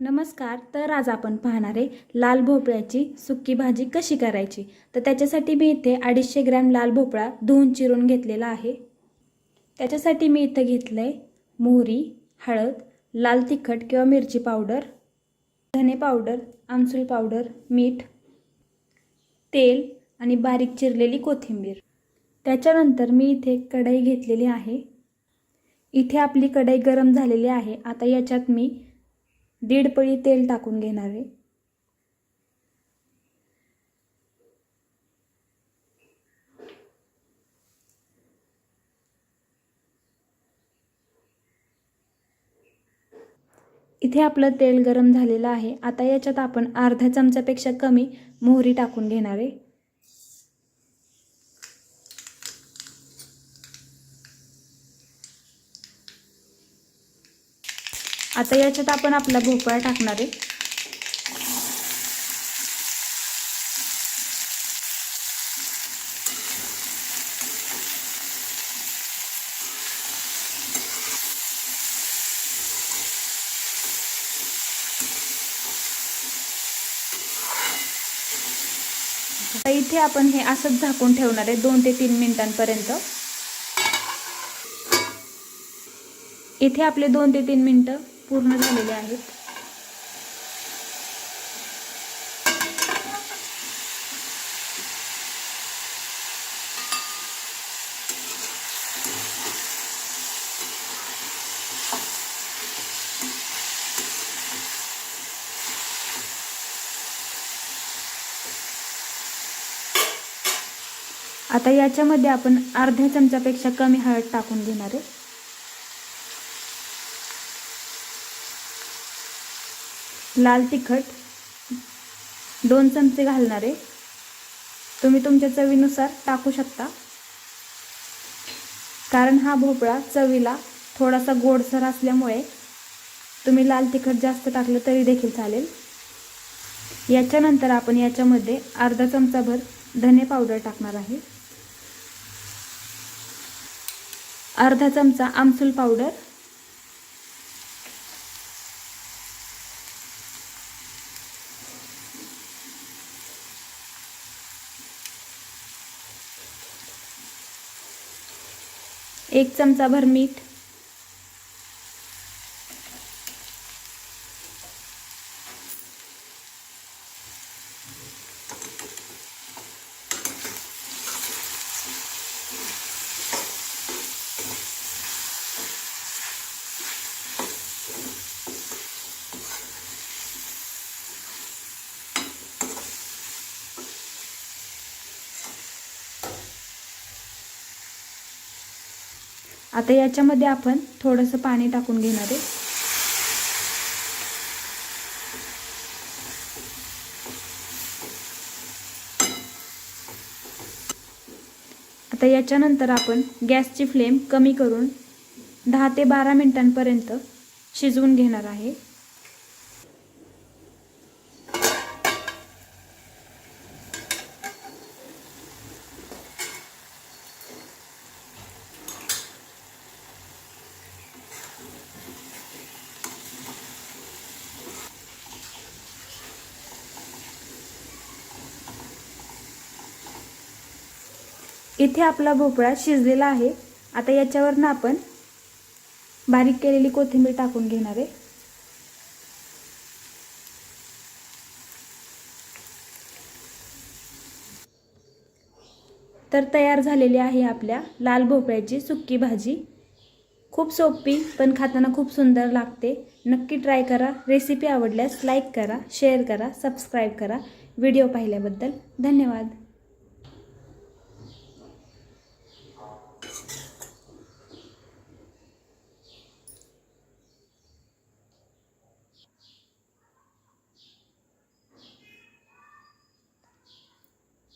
नमस्कार तर आज आपण पाहणार आहे लाल भोपळ्याची सुक्की भाजी कशी करायची? तर त्याच्यासाठी मी इथे अडीचशे ग्रॅम लाल भोपळा धुवून चिरून घेतलेला आहे. त्याच्यासाठी मी इथं घेतलं आहे मोहरी हळद लाल तिखट किंवा मिरची पावडर धने पावडर आमसूल पावडर मीठ तेल आणि बारीक चिरलेली कोथिंबीर. त्याच्यानंतर मी इथे कढई घेतलेली आहे. इथे आपली कढई गरम झालेली आहे. आता याच्यात मी दीड पळी तेल टाकून घेणार. आहे इथे आपलं तेल गरम झालेलं आहे. आता याच्यात आपण अर्ध्या चमच्यापेक्षा कमी मोहरी टाकून घेणार. आहे आता याच्यात आपण आपला भोपळा टाकणार आहे. आता इथे आपण हे असंच झाकून ठेवणार आहे दोन ते तीन मिनिटांपर्यंत. इथे आपले दोन ते तीन मिनटं. पूर्ण झालेले आहेत. आता याच्यामध्ये आपण अर्ध्या चमच्यापेक्षा कमी हळद टाकून घेणार आहे. लाल तिखट दोन चमचे घालणारे. तुम्ही तुमच्या चवीनुसार टाकू शकता. कारण हा भोपळा चवीला थोडासा गोडसर असल्यामुळे तुम्ही लाल तिखट जास्त टाकलं तरी देखील चालेल. याच्यानंतर आपण याच्यामध्ये अर्धा चमचाभर धने पावडर टाकणार आहे. अर्धा चमचा आमसूल पावडर एक चमचा भर मीठ आता याच्यामध्ये आपण थोडंसं पाणी टाकून घेणार आहे. आता याच्यानंतर आपण गॅसची फ्लेम कमी करून दहा ते बारा मिनिटांपर्यंत शिजवून घेणार आहे. इथे आपला भोपळा शिजलेला आहे. आता याच्यावरनं आपण बारीक केलेली कोथिंबीर टाकून घेणार आहे. तर तयार झालेली आहे आपल्या लाल भोपळ्याची सुक्की भाजी. खूप सोपी पण खाताना खूप सुंदर लागते. नक्की ट्राय करा. रेसिपी आवडल्यास लाईक करा शेअर करा सबस्क्राईब करा. व्हिडिओ पाहिल्याबद्दल धन्यवाद.